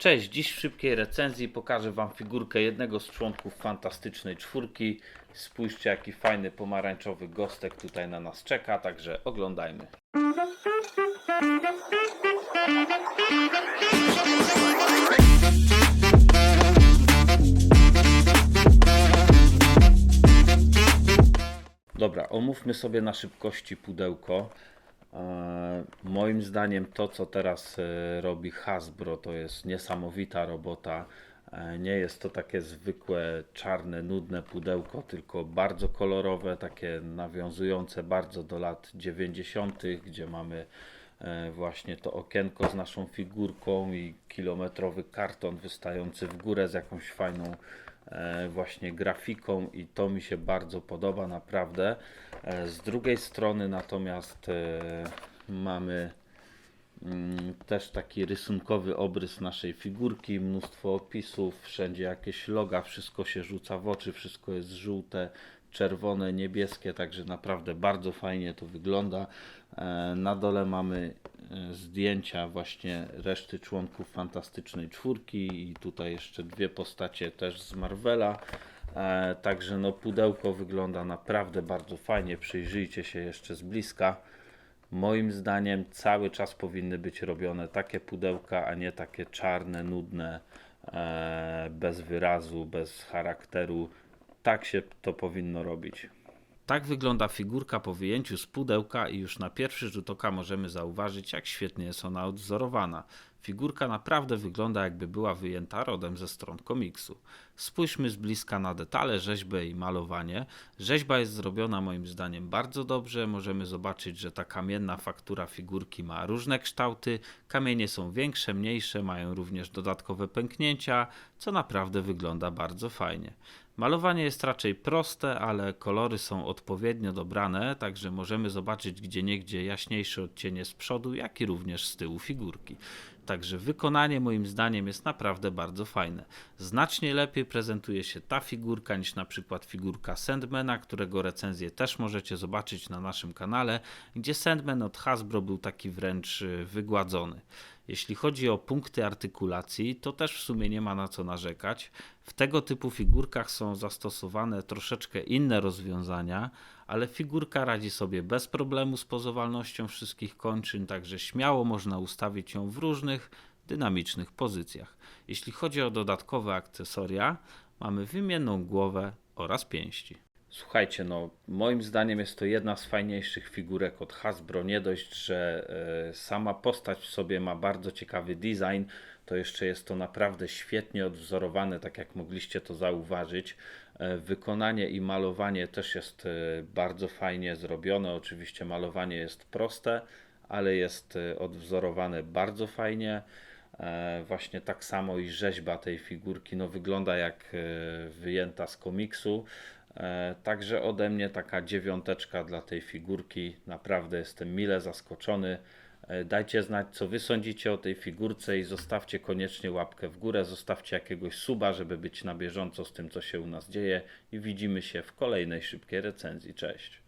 Cześć, dziś w szybkiej recenzji pokażę Wam figurkę jednego z członków fantastycznej czwórki. Spójrzcie jaki fajny pomarańczowy gostek tutaj na nas czeka, także oglądajmy. Dobra, omówmy sobie na szybkości pudełko. Moim zdaniem to, co teraz e, robi Hasbro, to jest niesamowita robota. E, nie jest to takie zwykłe, czarne, nudne pudełko, tylko bardzo kolorowe, takie nawiązujące bardzo do lat 90., gdzie mamy e, właśnie to okienko z naszą figurką i kilometrowy karton wystający w górę z jakąś fajną właśnie grafiką i to mi się bardzo podoba naprawdę. E, Z drugiej strony natomiast e, mamy mm, też taki rysunkowy obrys naszej figurki, mnóstwo opisów, wszędzie jakieś loga, wszystko się rzuca w oczy, wszystko jest żółte, czerwone, niebieskie, także naprawdę bardzo fajnie to wygląda. E, Na dole mamy e, zdjęcia właśnie reszty członków Fantastycznej Czwórki i tutaj jeszcze dwie postacie też z Marvela. E, Także no pudełko wygląda naprawdę bardzo fajnie, przyjrzyjcie się jeszcze z bliska. Moim zdaniem cały czas powinny być robione takie pudełka, a nie takie czarne, nudne, e, bez wyrazu, bez charakteru. Tak się to powinno robić. Tak wygląda figurka po wyjęciu z pudełka i już na pierwszy rzut oka możemy zauważyć, jak świetnie jest ona odwzorowana. Figurka naprawdę wygląda jakby była wyjęta rodem ze stron komiksu. Spójrzmy z bliska na detale, rzeźbę i malowanie. Rzeźba jest zrobiona moim zdaniem bardzo dobrze. Możemy zobaczyć, że ta kamienna faktura figurki ma różne kształty. Kamienie są większe, mniejsze, mają również dodatkowe pęknięcia, co naprawdę wygląda bardzo fajnie. Malowanie jest raczej proste, ale kolory są odpowiednio dobrane, także możemy zobaczyć gdzie niegdzie jaśniejsze odcienie z przodu, jak i również z tyłu figurki. Także wykonanie moim zdaniem jest naprawdę bardzo fajne. Znacznie lepiej prezentuje się ta figurka niż na przykład figurka Sandmana, którego recenzję też możecie zobaczyć na naszym kanale, gdzie Sandman od Hasbro był taki wręcz y, wygładzony. Jeśli chodzi o punkty artykulacji, to też w sumie nie ma na co narzekać. W tego typu figurkach są zastosowane troszeczkę inne rozwiązania, ale figurka radzi sobie bez problemu z pozowalnością wszystkich kończyn, także śmiało można ustawić ją w różnych dynamicznych pozycjach. Jeśli chodzi o dodatkowe akcesoria, mamy wymienną głowę oraz pięści. Słuchajcie, no moim zdaniem jest to jedna z fajniejszych figurek od Hasbro. Nie dość, że e, sama postać w sobie ma bardzo ciekawy design, to jeszcze jest to naprawdę świetnie odwzorowane, tak jak mogliście to zauważyć. E, Wykonanie i malowanie też jest e, bardzo fajnie zrobione. Oczywiście malowanie jest proste, ale jest odwzorowane bardzo fajnie. Właśnie tak samo i rzeźba tej figurki no, wygląda jak wyjęta z komiksu. E, Także ode mnie taka dziewiąteczka dla tej figurki. Naprawdę jestem mile zaskoczony. E, Dajcie znać, co wy sądzicie o tej figurce i zostawcie koniecznie łapkę w górę. Zostawcie jakiegoś suba, żeby być na bieżąco z tym, co się u nas dzieje. I widzimy się w kolejnej szybkiej recenzji. Cześć.